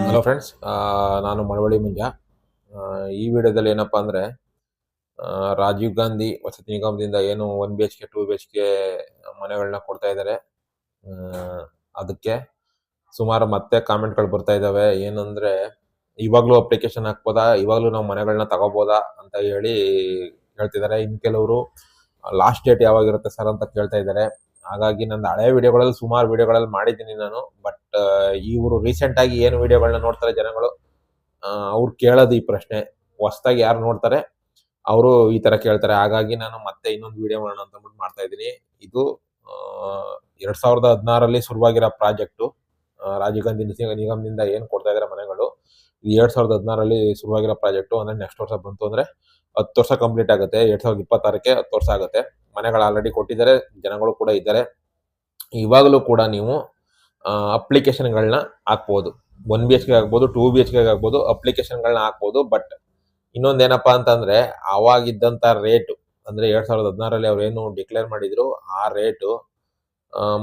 Hello friends ನಾನು ಮಳವಳ್ಳಿ ಮುಂಜ ಈ ವಿಡಿಯೋದಲ್ಲಿ ಏನಪ್ಪಾ ಅಂದರೆ ರಾಜೀವ್ ಗಾಂಧಿ ವಸತಿ ನಿಗಮದಿಂದ ಏನು one B H K two B H K ಮನೆಗಳನ್ನ ಕೊಡ್ತಾ ಇದ್ದಾರೆ ಅದಕ್ಕೆ ಸುಮಾರು ಮತ್ತೆ ಕಾಮೆಂಟ್ಗಳು ಬರ್ತಾ ಇದ್ದಾವೆ ಏನಂದ್ರೆ, ಇವಾಗಲೂ ಅಪ್ಲಿಕೇಶನ್ ಹಾಕ್ಬೋದಾ? ಇವಾಗಲೂ ನಾವು ಮನೆಗಳನ್ನ ತಗೋಬೋದಾ ಅಂತ ಹೇಳಿ ಹೇಳ್ತಿದ್ದಾರೆ ಇನ್ ಕೆಲವರು ಲಾಸ್ಟ್ ಡೇಟ್ ಯಾವಾಗಿರುತ್ತೆ ಸರ್ ಅಂತ ಕೇಳ್ತಾ ಇದ್ದಾರೆ. ಹಾಗಾಗಿ ನಂದು ಹಳೆ ವಿಡಿಯೋಗಳಲ್ಲಿ ಸುಮಾರು ವಿಡಿಯೋಗಳಲ್ಲಿ ಮಾಡಿದ್ದೀನಿ ನಾನು. ಬಟ್ ಇವರು ರೀಸೆಂಟ್ ಆಗಿ ಏನು ವಿಡಿಯೋಗಳನ್ನ ನೋಡ್ತಾರೆ ಜನಗಳು ಅವ್ರು ಕೇಳೋದು ಈ ಪ್ರಶ್ನೆ. ಹೊಸ್ದಾಗಿ ಯಾರು ನೋಡ್ತಾರೆ, ಅವರು ಈ ತರ ಕೇಳ್ತಾರೆ. ಹಾಗಾಗಿ ನಾನು ಮತ್ತೆ ಇನ್ನೊಂದು ವಿಡಿಯೋ ಮಾಡೋಣ ಅಂತ ಅಂದ್ಬಿಟ್ಟು ಮಾಡ್ತಾ ಇದ್ದೀನಿ. ಇದು ಎರಡ್ ಸಾವಿರದ ಹದಿನಾರಲ್ಲಿ ಶುರುವಾಗಿರೋ ಪ್ರಾಜೆಕ್ಟು ರಾಜೀವ್ ಗಾಂಧಿ ನಿಗಮದಿಂದ ಏನು ಕೊಡ್ತಾ ಇದ್ದಾರೆ ಮನೆಗಳು. ಎರಡ್ ಸಾವಿರದ ಹದಿನಾರಲ್ಲಿ ಶುರುವಾಗಿರೋ ಪ್ರಾಜೆಕ್ಟು ಅಂದ್ರೆ ನೆಕ್ಸ್ಟ್ ವರ್ಷ ಬಂತು ಅಂದ್ರೆ ಹತ್ತು ವರ್ಷ ಕಂಪ್ಲೀಟ್ ಆಗುತ್ತೆ, ಎರಡ್ ಸಾವಿರದ ಇಪ್ಪತ್ತಾರಕ್ಕೆ ಹತ್ತು ವರ್ಷ ಆಗುತ್ತೆ. ಮನೆಗಳು ಆಲ್ರೆಡಿ ಕೊಟ್ಟಿದ್ದಾರೆ, ಜನಗಳು ಕೂಡ ಇದ್ದಾರೆ. ಇವಾಗಲೂ ಕೂಡ ನೀವು ಅಪ್ಲಿಕೇಶನ್ಗಳನ್ನ ಹಾಕ್ಬೋದು. ಒನ್ ಬಿ ಎಚ್ ಕೆ ಆಗ್ಬೋದು ಟೂ ಬಿ ಎಚ್ ಕೆ ಆಗ್ಬೋದು ಅಪ್ಲಿಕೇಶನ್ಗಳನ್ನ ಹಾಕ್ಬೋದು. ಬಟ್ ಇನ್ನೊಂದೇನಪ್ಪ ಅಂತಂದ್ರೆ, ಅವಾಗಿದ್ದಂತ ರೇಟು ಅಂದ್ರೆ ಎರಡ್ ಸಾವಿರದ ಹದಿನಾರಲ್ಲಿ ಅವ್ರು ಏನು ಡಿಕ್ಲೇರ್ ಮಾಡಿದ್ರು, ಆ ರೇಟು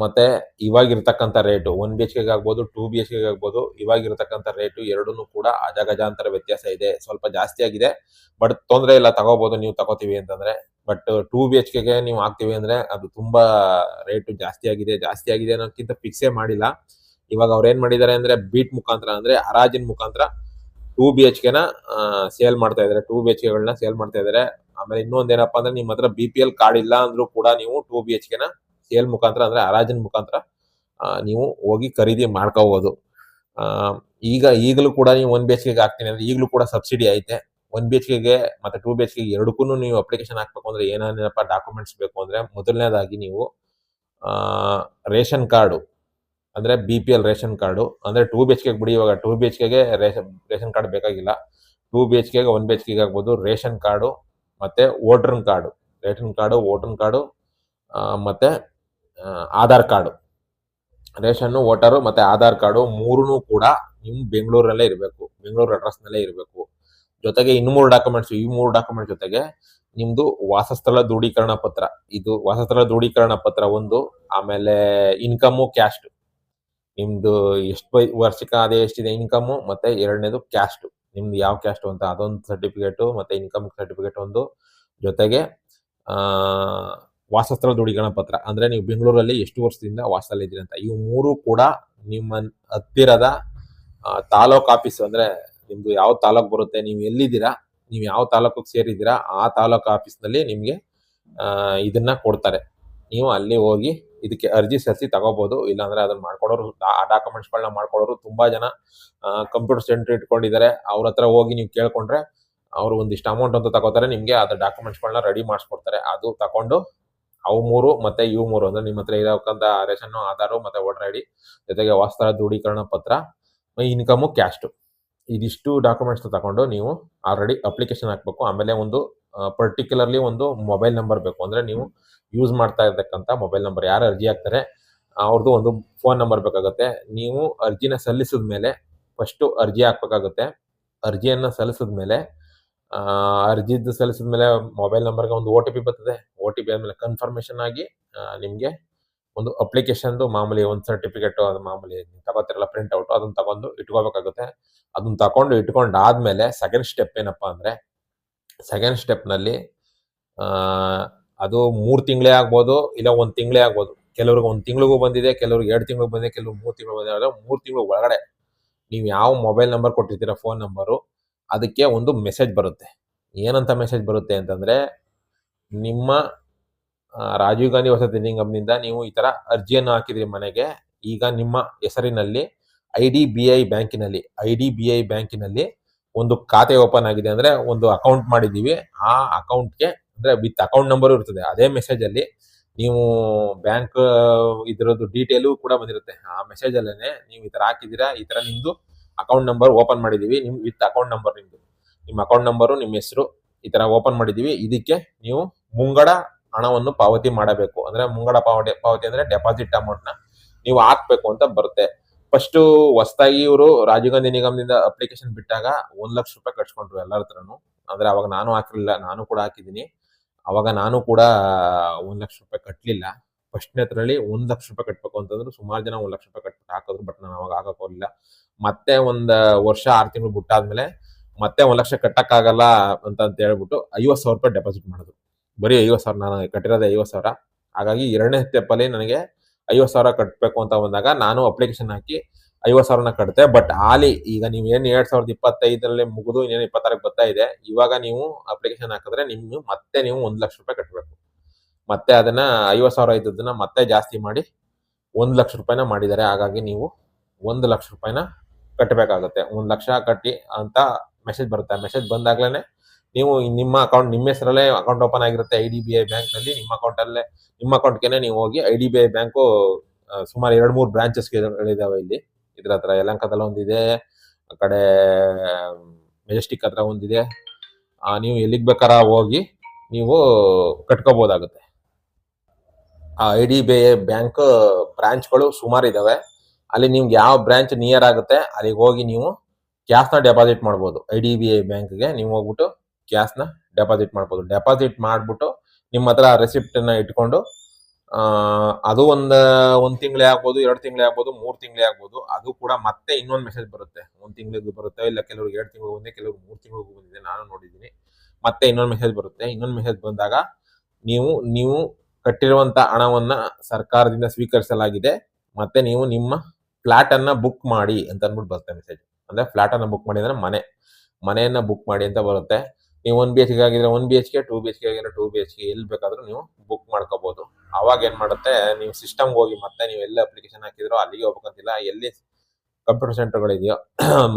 ಮತ್ತೆ ಇವಾಗಿರ್ತಕ್ಕಂಥ ರೇಟು ಒನ್ ಬಿ ಎಚ್ ಕೆಗೆ ಆಗ್ಬೋದು ಟೂ ಬಿ ಎಚ್ ಕೆಗೆ ಆಗ್ಬೋದು, ಇವಾಗಿರ್ತಕ್ಕಂಥ ರೇಟು ಎರಡೂ ಕೂಡ ಅಜಗಜಾಂತರ ವ್ಯತ್ಯಾಸ ಇದೆ. ಸ್ವಲ್ಪ ಜಾಸ್ತಿ ಆಗಿದೆ. ಬಟ್ ತೊಂದರೆ ಇಲ್ಲ ತಗೋಬಹುದು ನೀವು ತಗೋತೀವಿ ಅಂತಂದ್ರೆ. ಬಟ್ ಟೂ ಬಿ ಎಚ್ ಕೆಗೆ ನೀವು ಹಾಕ್ತೀವಿ ಅಂದ್ರೆ ಅದು ತುಂಬಾ ರೇಟು ಜಾಸ್ತಿ ಆಗಿದೆ ಜಾಸ್ತಿ ಆಗಿದೆ ಅನ್ನೋಕ್ಕಿಂತ ಫಿಕ್ಸೇ ಮಾಡಿಲ್ಲ. ಇವಾಗ ಅವ್ರು ಏನ್ ಮಾಡಿದ್ದಾರೆ ಅಂದ್ರೆ ಬೀಟ್ ಮುಖಾಂತರ ಅಂದ್ರೆ ಹರಾಜಿನ ಮುಖಾಂತರ ಟೂ ಬಿ ಎಚ್ ಕೆನ ಸೇಲ್ ಮಾಡ್ತಾ ಇದಾರೆ ಟೂ ಬಿ ಎಚ್ ಕೆಗಳನ್ನ ಸೇಲ್ ಮಾಡ್ತಾ ಇದಾರೆ ಆಮೇಲೆ ಇನ್ನೊಂದ್ ಏನಪ್ಪಾ ಅಂದ್ರೆ ನಿಮ್ಮ ಹತ್ರ ಬಿ ಪಿ ಎಲ್ ಕಾರ್ಡ್ ಇಲ್ಲ ಅಂದ್ರೂ ಕೂಡ ನೀವು ಟೂ ಬಿ ಎಚ್ ಕೆನ ಸೇಲ್ ಮುಖಾಂತರ ಅಂದ್ರೆ ಹರಾಜಿನ ಮುಖಾಂತರ ನೀವು ಹೋಗಿ ಖರೀದಿ ಮಾಡ್ಕೋಬೋದು. ಈಗ ಈಗಲೂ ಕೂಡ ನೀವು ಒನ್ ಬಿ ಎಚ್ ಕೆಗೆ ಹಾಕ್ತೀನಿ ಅಂದ್ರೆ ಈಗಲೂ ಕೂಡ ಸಬ್ಸಿಡಿ ಐತೆ. ಒನ್ ಬಿ ಎಚ್ ಕೆಗೆ ಮತ್ತೆ ಟೂ ಬಿ ಎಚ್ ಕೆಗೆ ಎರಡಕ್ಕೂ ನೀವು ಅಪ್ಲಿಕೇಶನ್ ಹಾಕ್ಬೇಕು ಅಂದ್ರೆ ಏನೇನಪ್ಪ ಡಾಕ್ಯುಮೆಂಟ್ಸ್ ಬೇಕು ಅಂದ್ರೆ ಮೊದಲನೇದಾಗಿ ನೀವು ರೇಷನ್ ಕಾರ್ಡು, ಅಂದ್ರೆ B P L ration card, ಅಂದ್ರೆ ಟೂ ಬಿ ಎಚ್ ಕೆಗೆ ಬಿಡಿ ಇವಾಗ ಟೂ ಬಿ ಎಚ್ ಕೆಗೆ ರೇಷನ್ ರೇಷನ್ ಕಾರ್ಡ್ ಬೇಕಾಗಿಲ್ಲ. ಟೂ ಬಿ ಎಚ್ ಕೆಗೆ ಒನ್ ಬಿ ಎಚ್ ಕೆಗೆ ಆಗ್ಬೋದು ರೇಷನ್ ಕಾರ್ಡು, ಮತ್ತೆ ವೋಟ್ರನ್ ಕಾರ್ಡು, ರೇಷನ್ ಕಾರ್ಡು, ವೋಟ್ರನ್ ಕಾರ್ಡು ಮತ್ತೆ ಆಧಾರ್ ಕಾರ್ಡು. ರೇಷನ್ನು, ವೋಟರು ಮತ್ತೆ ಆಧಾರ್ ಕಾರ್ಡು ಮೂರೂ ಕೂಡ ನಿಮ್ಮ ಬೆಂಗಳೂರಲ್ಲೇ ಇರಬೇಕು. ಬೆಂಗಳೂರು ಅಡ್ರೆಸ್ನಲ್ಲೇ ಇರಬೇಕು. ಜೊತೆಗೆ ಇನ್ನು ಮೂರು ಡಾಕ್ಯುಮೆಂಟ್ಸ್, ಈ ಮೂರು ಡಾಕ್ಯುಮೆಂಟ್ ಜೊತೆಗೆ ನಿಮ್ಮದು ವಾಸಸ್ಥಳ ದೃಢೀಕರಣ ಪತ್ರ. ಇದು ವಾಸಸ್ಥಳ ದೃಢೀಕರಣ ಪತ್ರ ಒಂದು, ಆಮೇಲೆ ಇನ್ಕಮು ಕ್ಯಾಸ್ಟ್ ನಿಮ್ಮದು ಎಷ್ಟು ವರ್ಷಕ್ಕೆ ಅದೇ ಎಷ್ಟಿದೆ ಇನ್ಕಮು ಮತ್ತೆ ಎರಡನೇದು ಕ್ಯಾಸ್ಟ್ ನಿಮ್ದು ಯಾವ ಕ್ಯಾಸ್ಟ್ ಅಂತ ಅದೊಂದು ಸರ್ಟಿಫಿಕೇಟು, ಮತ್ತೆ ಇನ್ಕಮ್ ಸರ್ಟಿಫಿಕೇಟ್ ಒಂದು. ಜೊತೆಗೆ ವಾಸಸ್ಥಳ ದೃಢೀಕರಣ ಪತ್ರ. ಅಂದ್ರೆ ನೀವು ಬೆಂಗಳೂರಲ್ಲಿ ಎಷ್ಟು ವರ್ಷದಿಂದ ವಾಸದಲ್ಲಿ ಇದ್ದೀರಿ ಅಂತ. ಇವು ಮೂರು ಕೂಡ ನಿಮ್ಮ ಹತ್ತಿರದ ತಾಲೂಕ್ ಆಫೀಸ್ ಅಂದ್ರೆ ನಿಮ್ದು ಯಾವ ತಾಲೂಕ್ ಬರುತ್ತೆ, ನೀವು ಎಲ್ಲಿದ್ದೀರಾ, ನೀವು ಯಾವ ತಾಲೂಕಿಗೆ ಸೇರಿದ್ದೀರಾ, ಆ ತಾಲೂಕ್ ಆಫೀಸ್ನಲ್ಲಿ ನಿಮಗೆ ಇದನ್ನ ಕೊಡ್ತಾರೆ. ನೀವು ಅಲ್ಲಿ ಹೋಗಿ ಇದಕ್ಕೆ ಅರ್ಜಿ ಸಲ್ಲಿಸಿ ತಗೋಬಹುದು ಇಲ್ಲಾಂದ್ರೆ ಅದನ್ನ ಮಾಡ್ಕೊಡೋರು, ಆ ಡಾಕ್ಯುಮೆಂಟ್ಸ್ಗಳನ್ನ ಮಾಡ್ಕೊಡೋರು ತುಂಬಾ ಜನ ಕಂಪ್ಯೂಟರ್ ಸೆಂಟರ್ ಇಟ್ಕೊಂಡಿದ್ದಾರೆ. ಅವ್ರ ಹತ್ರ ಹೋಗಿ ನೀವು ಕೇಳ್ಕೊಂಡ್ರೆ ಅವರು ಒಂದಿಷ್ಟು ಅಮೌಂಟ್ ಅಂತ ತಗೋತಾರೆ. ನಿಮ್ಗೆ ಅದ್ರ ಡಾಕ್ಯುಮೆಂಟ್ಸ್ಗಳನ್ನ ರೆಡಿ ಮಾಡಿಸ್ಕೊಡ್ತಾರೆ. ಅದು ತಕೊಂಡು ಅವು ಮೂರು ಮತ್ತೆ ಇವು ಮೂರು ಅಂದ್ರೆ ನಿಮ್ಮ ಹತ್ರ ಇರೋಕ್ಕಂತ ರೇಷನ್ ಆಧಾರು ಮತ್ತೆ ವೋಟರ್ ಐ ಡಿ ಜೊತೆಗೆ ವಾಸ್ತವ ದೃಢೀಕರಣ ಪತ್ರ ಇನ್ಕಮು ಕ್ಯಾಸ್ಟು ಇದಿಷ್ಟು ಡಾಕ್ಯುಮೆಂಟ್ಸ್ ತಗೊಂಡು ನೀವು ಆಲ್ರೆಡಿ ಅಪ್ಲಿಕೇಶನ್ ಹಾಕ್ಬೇಕು. ಆಮೇಲೆ ಒಂದು ಪರ್ಟಿಕ್ಯುಲರ್ಲಿ ಒಂದು ಮೊಬೈಲ್ ನಂಬರ್ ಬೇಕು. ಅಂದ್ರೆ ನೀವು ಯೂಸ್ ಮಾಡ್ತಾ ಇರ್ತಕ್ಕಂಥ ಮೊಬೈಲ್ ನಂಬರ್ ಯಾರು ಅರ್ಜಿ ಹಾಕ್ತಾರೆ ಅವ್ರದ್ದು ಒಂದು ಫೋನ್ ನಂಬರ್ ಬೇಕಾಗುತ್ತೆ. ನೀವು ಅರ್ಜಿನ ಸಲ್ಲಿಸಿದ ಮೇಲೆ ಫಸ್ಟು ಅರ್ಜಿ ಹಾಕ್ಬೇಕಾಗುತ್ತೆ. ಅರ್ಜಿಯನ್ನು ಸಲ್ಲಿಸಿದ ಮೇಲೆ ಅರ್ಜಿದ್ದು ಸಲ್ಲಿಸಿದ ಮೇಲೆ ಮೊಬೈಲ್ ನಂಬರ್ಗೆ ಒಂದು ಓ ಟಿ ಪಿ ಬರ್ತದೆ. ಓ ಟಿ ಪಿ ಆದಮೇಲೆ ಕನ್ಫರ್ಮೇಷನ್ ಆಗಿ ನಿಮಗೆ ಒಂದು ಅಪ್ಲಿಕೇಶನ್ದು ಮಾಮೂಲಿ ಒಂದು ಸರ್ಟಿಫಿಕೇಟ್ ಅದು ಮಾಮೂಲಿ ತಗೋತಿರಲ್ಲ ಪ್ರಿಂಟ್ ಔಟ್ ಅದನ್ನ ತಗೊಂಡು ಇಟ್ಕೋಬೇಕಾಗುತ್ತೆ. ಅದನ್ನ ತಗೊಂಡು ಇಟ್ಕೊಂಡಾದ್ಮೇಲೆ ಸೆಕೆಂಡ್ ಸ್ಟೆಪ್ ಏನಪ್ಪಾ ಅಂದ್ರೆ ಸೆಕೆಂಡ್ ಸ್ಟೆಪ್ನಲ್ಲಿ ಅದು ಮೂರು ತಿಂಗಳೇ ಆಗ್ಬೋದು, ಇಲ್ಲ ಒಂದು ತಿಂಗಳೇ ಆಗ್ಬೋದು. ಕೆಲವ್ರಿಗೆ ಒಂದು ತಿಂಗಳಿಗೂ ಬಂದಿದೆ, ಕೆಲವ್ರಿಗೆ ಎರಡು ತಿಂಗಳಿಗೆ ಬಂದಿದೆ ಕೆಲವ್ರು ಮೂರು ತಿಂಗಳು ಬಂದಿದೆ. ಮೂರು ತಿಂಗಳು ಒಳಗಡೆ ನೀವು ಯಾವ ಮೊಬೈಲ್ ನಂಬರ್ ಕೊಟ್ಟಿರ್ತೀರ ಫೋನ್ ನಂಬರು ಅದಕ್ಕೆ ಒಂದು ಮೆಸೇಜ್ ಬರುತ್ತೆ. ಏನಂತ ಮೆಸೇಜ್ ಬರುತ್ತೆ ಅಂತಂದ್ರೆ ನಿಮ್ಮ ರಾಜೀವ್ ಗಾಂಧಿ ವಸತಿ ನಿಗಮದಿಂದ ನೀವು ಈ ತರ ಅರ್ಜಿಯನ್ನು ಹಾಕಿದ್ರಿ ಮನೆಗೆ, ಈಗ ನಿಮ್ಮ ಹೆಸರಿನಲ್ಲಿ ಐ ಡಿ ಬಿ ಐ ಬ್ಯಾಂಕಿನಲ್ಲಿ, ಐ ಡಿ ಬಿ ಐ ಬ್ಯಾಂಕಿನಲ್ಲಿ ಒಂದು ಖಾತೆ ಓಪನ್ ಆಗಿದೆ ಅಂದ್ರೆ ಒಂದು ಅಕೌಂಟ್ ಮಾಡಿದೀವಿ ಆ ಅಕೌಂಟ್ಗೆ ಅಂದ್ರೆ ವಿತ್ ಅಕೌಂಟ್ ನಂಬರ್ ಇರ್ತದೆ. ಅದೇ ಮೆಸೇಜ್ ಅಲ್ಲಿ ನೀವು ಬ್ಯಾಂಕ್ ಇದ್ರದ್ದು ಡೀಟೇಲು ಕೂಡ ಬಂದಿರುತ್ತೆ. ಆ ಮೆಸೇಜ್ ಅಲ್ಲೇನೆ ನೀವು ಈ ತರ ಹಾಕಿದ್ದೀರಾ, ಈ ತರ ನಿಮ್ದು ಅಕೌಂಟ್ ನಂಬರ್ ಓಪನ್ ಮಾಡಿದೀವಿ ನಿಮ್, ವಿತ್ ಅಕೌಂಟ್ ನಂಬರ್ ನಿಮ್ದು. ನಿಮ್ಮ ಅಕೌಂಟ್ ನಂಬರು, ನಿಮ್ಮ ಹೆಸರು ಈ ತರ ಓಪನ್ ಮಾಡಿದೀವಿ ಇದಕ್ಕೆ ನೀವು ಮುಂಗಡ ಹಣವನ್ನು ಪಾವತಿ ಮಾಡಬೇಕು. ಅಂದ್ರೆ ಮುಂಗಡ ಪಾವತಿ ಪಾವತಿ ಅಂದ್ರೆ ಡೆಪಾಸಿಟ್ ಅಮೌಂಟ್ನ ನೀವು ಹಾಕ್ಬೇಕು ಅಂತ ಬರುತ್ತೆ. ಫಸ್ಟ್ ಹೊಸದಾಗಿ ಇವರು ರಾಜೀವ್ ಗಾಂಧಿ ನಿಗಮದಿಂದ ಅಪ್ಲಿಕೇಶನ್ ಬಿಟ್ಟಾಗ ಒಂದ್ ಲಕ್ಷ ರೂಪಾಯಿ ಕಟ್ಸ್ಕೊಂಡ್ರು ಎಲ್ಲರ ಹತ್ರನು. ಅಂದ್ರೆ ಅವಾಗ ನಾನು ಹಾಕಿರ್ಲಿಲ್ಲ, ನಾನು ಕೂಡ ಹಾಕಿದೀನಿ ಅವಾಗ ನಾನು ಕೂಡ ಒಂದ್ ಲಕ್ಷ ರೂಪಾಯಿ ಕಟ್ಟಲಿಲ್ಲ ಫಸ್ಟ್ನೇದ್ರಲ್ಲಿ ಒಂದ್ ಲಕ್ಷ ರೂಪಾಯಿ ಕಟ್ಟಬೇಕು ಅಂತಂದ್ರು ಸುಮಾರು ಜನ ಒಂದ್ ಲಕ್ಷ ರೂಪಾಯಿ ಕಟ್ಬಿಟ್ಟು ಹಾಕಿದ್ರು ಬಟ್ ನಾನು ಅವಾಗ ಹಾಕಕ್ ಹೋಗ್ಲಿಲ್ಲ. ಮತ್ತೆ ಒಂದ್ ವರ್ಷ, ಆರು ತಿಂಗಳು ಬಿಟ್ಟಾದ್ಮೇಲೆ ಮತ್ತೆ ಒಂದ್ ಲಕ್ಷ ಕಟ್ಟಕ್ಕಾಗಲ್ಲ ಅಂತ ಅಂತ ಹೇಳ್ಬಿಟ್ಟು ಐವತ್ ಸಾವಿರ ರೂಪಾಯಿ ಡೆಪಾಸಿಟ್ ಮಾಡಿದ್ರು. ಬರೀ ಐವತ್ತು ಸಾವಿರ ನಾನು ಕಟ್ಟಿರೋದೇ ಐವತ್ತು ಸಾವಿರ. ಹಾಗಾಗಿ ಎರಡನೇ ಸ್ಟೆಪ್ಪಲ್ಲಿ ನನಗೆ ಐವತ್ತು ಸಾವಿರ ಕಟ್ಟಬೇಕು ಅಂತ ಬಂದಾಗ ನಾನು ಅಪ್ಲಿಕೇಶನ್ ಹಾಕಿ ಐವತ್ತು ಸಾವಿರನ ಕಟ್ಟಿದೆ ಬಟ್ ಆಲಿ ಈಗ ನೀವು ಏನು ಎರಡು ಸಾವಿರದ ಇಪ್ಪತ್ತೈದರಲ್ಲಿ ಮುಗಿದು ಇನ್ನೇನು ಇಪ್ಪತ್ತಾರಕ್ಕೆ ಬರ್ತಾ ಇದೆ, ಇವಾಗ ನೀವು ಅಪ್ಲಿಕೇಶನ್ ಹಾಕಿದ್ರೆ ನಿಮ್ಮ ಮತ್ತೆ ನೀವು ಒಂದು ಲಕ್ಷ ರೂಪಾಯಿ ಕಟ್ಟಬೇಕು ಮತ್ತೆ ಅದನ್ನ ಐವತ್ತು ಸಾವಿರ ಇದ್ದದನ್ನ ಮತ್ತೆ ಜಾಸ್ತಿ ಮಾಡಿ ಒಂದು ಲಕ್ಷ ರೂಪಾಯಿನ ಮಾಡಿದ್ದಾರೆ. ಹಾಗಾಗಿ ನೀವು ಒಂದು ಲಕ್ಷ ರೂಪಾಯಿನ ಕಟ್ಟಬೇಕಾಗುತ್ತೆ ಒಂದು ಲಕ್ಷ ಕಟ್ಟಿ ಅಂತ ಮೆಸೇಜ್ ಬರುತ್ತೆ. ಮೆಸೇಜ್ ಬಂದಾಗ್ಲೇನೆ ನೀವು ನಿಮ್ಮ ಅಕೌಂಟ್ ನಿಮ್ಮ ಹೆಸರಲ್ಲೇ ಅಕೌಂಟ್ ಓಪನ್ ಆಗಿರುತ್ತೆ ಐ ಡಿ ಬಿ ಐ ಬ್ಯಾಂಕ್ನಲ್ಲಿ ನಿಮ್ಮ ಅಕೌಂಟ್ ಅಲ್ಲೇ, ನಿಮ್ಮ ಗೆ ನೀವು ಹೋಗಿ I D B I bank ಸುಮಾರು ಎರಡು ಮೂರು ಬ್ರಾಂಚಸ್ ಇದಾವೆ ಇಲ್ಲಿ. ಇದ್ರ ಹತ್ರ ಯಲಂಕದಲ್ಲಿ ಒಂದಿದೆ, ಆ ಕಡೆ ಮೆಜೆಸ್ಟಿಕ್ ಹತ್ರ ಒಂದಿದೆ. ನೀವು ಎಲ್ಲಿಗೆ ಬೇಕಾರ ಹೋಗಿ ನೀವು ಕಟ್ಕೋಬಹುದಾಗುತ್ತೆ ಆ I D B I bank ಬ್ರಾಂಚ್ಗಳು ಸುಮಾರು ಇದಾವೆ. ಅಲ್ಲಿ ನಿಮ್ಗೆ ಯಾವ ಬ್ರಾಂಚ್ ನಿಯರ್ ಆಗುತ್ತೆ, ಅಲ್ಲಿಗೆ ಹೋಗಿ ನೀವು ಕ್ಯಾಶ್ನ ಡೆಪಾಸಿಟ್ ಮಾಡ್ಬೋದು. ಐ ಡಿ ಬಿ ಐ ಬ್ಯಾಂಕ್ಗೆ, ನೀವು ಹೋಗ್ಬಿಟ್ಟು ಕ್ಯಾಶ್ನ ಡೆಪಾಸಿಟ್ ಮಾಡ್ಬೋದು. ಡೆಪಾಸಿಟ್ ಮಾಡಿಬಿಟ್ಟು ನಿಮ್ಮ ಹತ್ರ ರೆಸಿಪ್ಟನ್ನು ಇಟ್ಕೊಂಡು ಅದು ಒಂದು ಒಂದು ತಿಂಗಳೇ ಆಗ್ಬೋದು, ಎರಡು ತಿಂಗಳೇ ಆಗ್ಬೋದು, ಮೂರು ತಿಂಗಳೇ ಆಗ್ಬೋದು, ಅದು ಕೂಡ ಮತ್ತೆ ಇನ್ನೊಂದು ಮೆಸೇಜ್ ಬರುತ್ತೆ. ಒಂದು ತಿಂಗಳಿಗೂ ಬರುತ್ತೆ ಇಲ್ಲ ಕೆಲವ್ರಿಗೆ ಎರಡು ತಿಂಗಳು ಒಂದೇ ಕೆಲವ್ರಿಗೆ ಮೂರು ತಿಂಗಳಿಗೂ ಬಂದಿದೆ ನಾನು ನೋಡಿದ್ದೀನಿ. ಮತ್ತೆ ಇನ್ನೊಂದು ಮೆಸೇಜ್ ಬರುತ್ತೆ. ಇನ್ನೊಂದು ಮೆಸೇಜ್ ಬಂದಾಗ ನೀವು ನೀವು ಕಟ್ಟಿರುವಂಥ ಹಣವನ್ನು ಸರ್ಕಾರದಿಂದ ಸ್ವೀಕರಿಸಲಾಗಿದೆ. ಮತ್ತೆ ನೀವು ನಿಮ್ಮ ಫ್ಲ್ಯಾಟನ್ನು ಬುಕ್ ಮಾಡಿ ಅಂತ ಅಂದ್ಬಿಟ್ಟು ಬರುತ್ತೆ ಮೆಸೇಜ್ ಅಂದರೆ ಫ್ಲ್ಯಾಟನ್ನು ಬುಕ್ ಮಾಡಿ ಅಂದರೆ ಮನೆ. ಮನೆಯನ್ನು ಬುಕ್ ಮಾಡಿ ಅಂತ ಬರುತ್ತೆ. ನೀವು ಒನ್ ಬಿ ಎಚ್ ಕೆ ಆಗಿದ್ರೆ one B H K two B H K ಆಗಿದ್ರೆ ಟೂ ಬಿ ಎಚ್ ಕೆ ಎಲ್ಲಿ ಬೇಕಾದ್ರೂ ನೀವು ಬುಕ್ ಮಾಡ್ಕೋಬಹುದು ಅವಾಗ ಏನ್ ಮಾಡುತ್ತೆ, ನೀವು ಸಿಸ್ಟಮ್ಗೆ ಹೋಗಿ ಮತ್ತೆ ನೀವು ಎಲ್ಲಿ ಅಪ್ಲಿಕೇಶನ್ ಹಾಕಿದ್ರೋ ಅಲ್ಲಿಗೆ ಹೋಗ್ಬೇಕಂತಿಲ್ಲ, ಎಲ್ಲಿ ಕಂಪ್ಯೂಟರ್ ಸೆಂಟರ್ಗಳಿದೆಯೋ